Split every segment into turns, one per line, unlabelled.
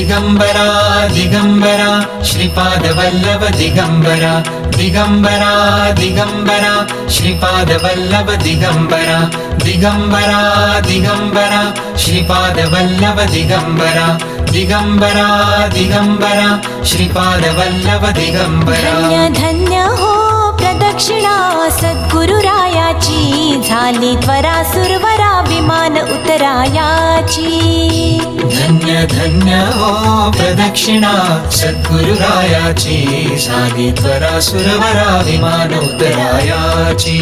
दिगम्बरा दिगम्बरा श्रीपादवल्लभ दिगम्बरा दिगम्बरा दिगम्बरा श्रीपादवल्लभ दिगम्बरा दिगम्बरा दिगम्बरा श्रीपादवल्लभ दिगम्बरा दिगम्बरा दिगम्बरा श्रीपादवल्लभ दिगम्बरा
धन्य हो प्रदक्षिणा सद्गुरुरायाची झाली त्वरा सुरवर मान उतरायाची
धन्य धन्य हो प्रदक्षिणा सद्गुरुरायाची. झाली त्वरा सुरवरा विमान उतरायाची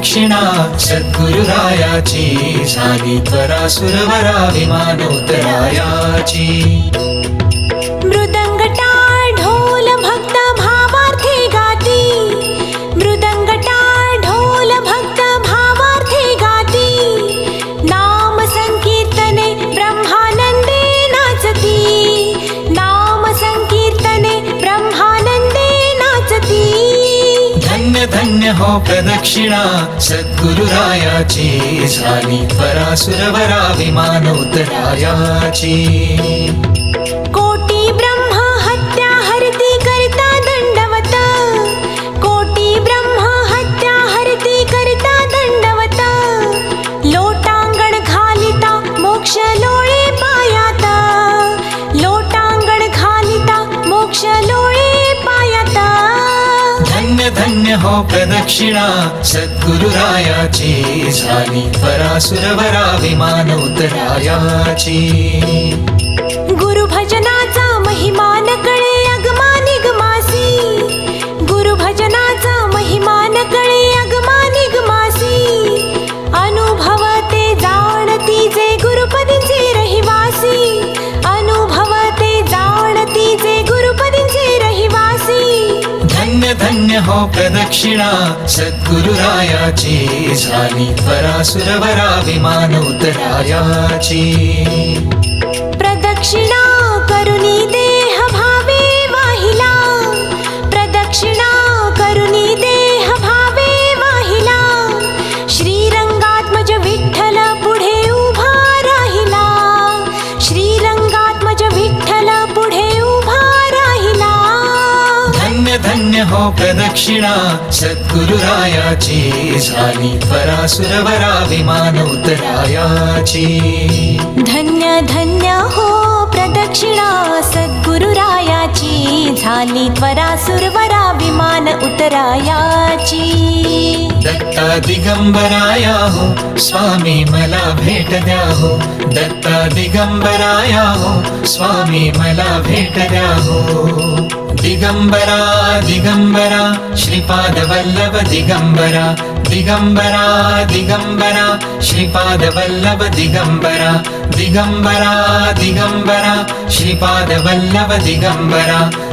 दक्षिणा सद्गुरुरायाची झाली त्वरा सुरवरा धन्य हो प्रदक्षिणा सद्गुरुरायाची. झाली त्वरा सुरवरा धन्य हो प्रदक्षिणा. सद्गुरुरायाची झाली त्वरा सुरवरा विमान उतरायाची पुण्य हो प्रदक्षिणा. सद्गुरुरायाची झाली परासुरवरा विमानोतरायाची हो प्रदक्षिणा सद्गुरुरायाची. झाली परासुरवरा विमान उतरायाची
धन्य धन्य हो प्रदक्षिणा सद्गुरुरायाची. झाली त्वरा सुरवरा विमान उतरायाची
दत्ता दिगम्बराया हो स्वामी मला भेट द्या हो दत्ता दिगम्बराया हो स्वामी मला भेट द्या हो दिगम्बरा दिगम्बरा श्रीपादवल्लभ दिगम्बरा। दिगम्बरा दिगम्बरा श्रीपादवल्लभ दिगम्बरा। दिगम्बरा दिगम्बरा श्रीपादवल्लभ दिगम्बरा।